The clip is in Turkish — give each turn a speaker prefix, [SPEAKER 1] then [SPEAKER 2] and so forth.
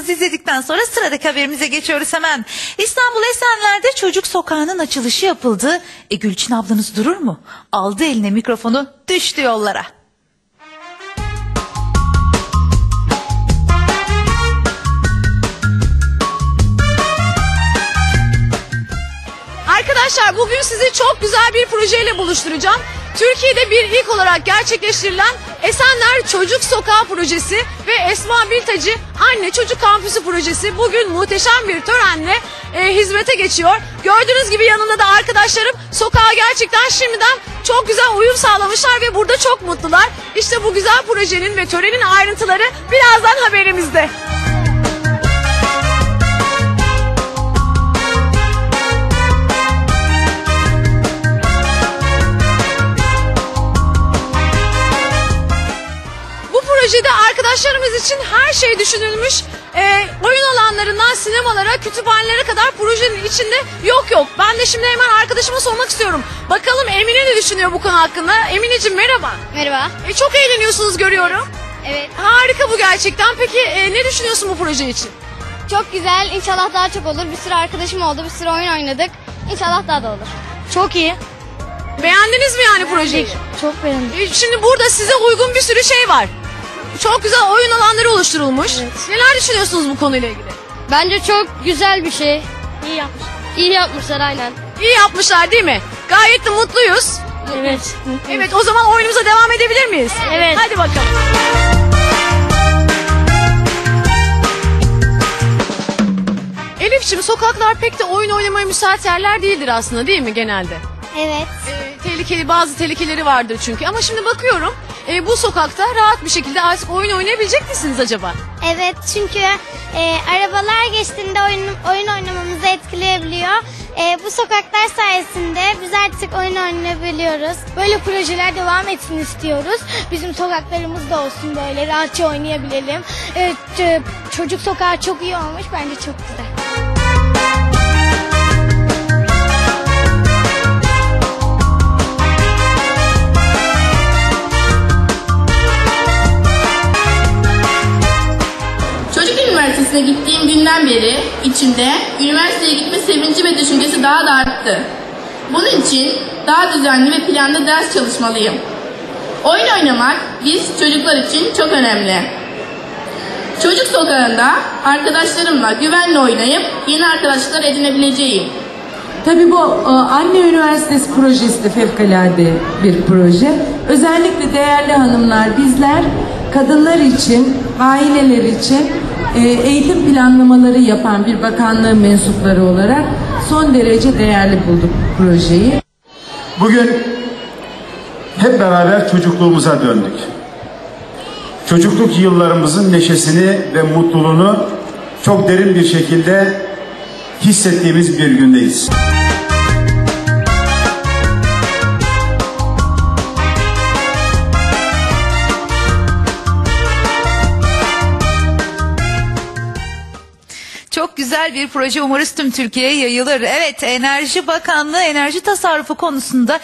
[SPEAKER 1] reklamımızı izledikten sonra sıradaki haberimize geçiyoruz hemen. İstanbul Esenler'de çocuk sokağının açılışı yapıldı. E Gülçin ablanız durur mu? Aldı eline mikrofonu düştü yollara.
[SPEAKER 2] Arkadaşlar bugün sizi çok güzel bir projeyle buluşturacağım. Türkiye'de bir ilk olarak gerçekleştirilen Esenler Çocuk Sokağı Projesi ve Esma Biltacı Anne Çocuk Kampüsü Projesi bugün muhteşem bir törenle e, hizmete geçiyor. Gördüğünüz gibi yanında da arkadaşlarım sokağa gerçekten şimdiden çok güzel uyum sağlamışlar ve burada çok mutlular. İşte bu güzel projenin ve törenin ayrıntıları birazdan haberimizde. Projede arkadaşlarımız için her şey düşünülmüş. Ee, oyun alanlarından sinemalara, kütüphanelere kadar projenin içinde yok yok. Ben de şimdi hemen arkadaşıma sormak istiyorum. Bakalım Emine ne düşünüyor bu konu hakkında? Emineciğim merhaba.
[SPEAKER 3] Merhaba.
[SPEAKER 2] E, çok eğleniyorsunuz görüyorum.
[SPEAKER 3] Evet.
[SPEAKER 2] Harika bu gerçekten. Peki e, ne düşünüyorsun bu proje için?
[SPEAKER 3] Çok güzel. İnşallah daha çok olur. Bir sürü arkadaşım oldu. Bir sürü oyun oynadık. İnşallah daha da olur. Çok iyi.
[SPEAKER 2] Beğendiniz mi yani projeyi?
[SPEAKER 3] Çok beğendim.
[SPEAKER 2] E, Şimdi burada size uygun bir sürü şey var. Çok güzel oyun alanları oluşturulmuş. Neler düşünüyorsunuz bu konuyla ilgili?
[SPEAKER 3] Bence çok güzel bir şey. İyi yapmış. İyi yapmışlar aynen.
[SPEAKER 2] İyi yapmışlar değil mi? Gayet de mutluyuz.
[SPEAKER 3] Evet.
[SPEAKER 2] Evet o zaman oyunumuza devam edebilir miyiz?
[SPEAKER 3] Evet.
[SPEAKER 2] Hadi bakalım. Elif'ciğim sokaklar pek de oyun oynamaya müsait yerler değildir aslında değil mi genelde?
[SPEAKER 3] Evet.
[SPEAKER 2] Ee, tehlikeli bazı tehlikeleri vardır çünkü ama şimdi bakıyorum e, bu sokakta rahat bir şekilde artık oyun oynayabilecek misiniz acaba?
[SPEAKER 4] Evet çünkü e, arabalar geçtiğinde oyun, oyun oynamamızı etkileyebiliyor. E, bu sokaklar sayesinde biz artık oyun oynayabiliyoruz. Böyle projeler devam etsin istiyoruz. Bizim sokaklarımız da olsun böyle rahatça oynayabilelim. E, çocuk sokağı çok iyi olmuş bence çok güzel.
[SPEAKER 5] Üniversitesine gittiğim günden beri içimde üniversiteye gitme sevinci ve düşüncesi daha da arttı. Bunun için daha düzenli ve planlı ders çalışmalıyım. Oyun oynamak biz çocuklar için çok önemli. Çocuk sokağında arkadaşlarımla güvenle oynayıp yeni arkadaşlar edinebileceğim.
[SPEAKER 6] Tabii bu e, Anne Üniversitesi projesi de fevkalade bir proje. Özellikle değerli hanımlar bizler kadınlar için, aileler için e, eğitim planlamaları yapan bir bakanlığın mensupları olarak son derece değerli bulduk bu projeyi.
[SPEAKER 7] Bugün hep beraber çocukluğumuza döndük. Çocukluk yıllarımızın neşesini ve mutluluğunu çok derin bir şekilde hissettiğimiz bir gündeyiz.
[SPEAKER 1] Çok güzel bir proje umarız tüm Türkiye'ye yayılır. Evet Enerji Bakanlığı enerji tasarrufu konusunda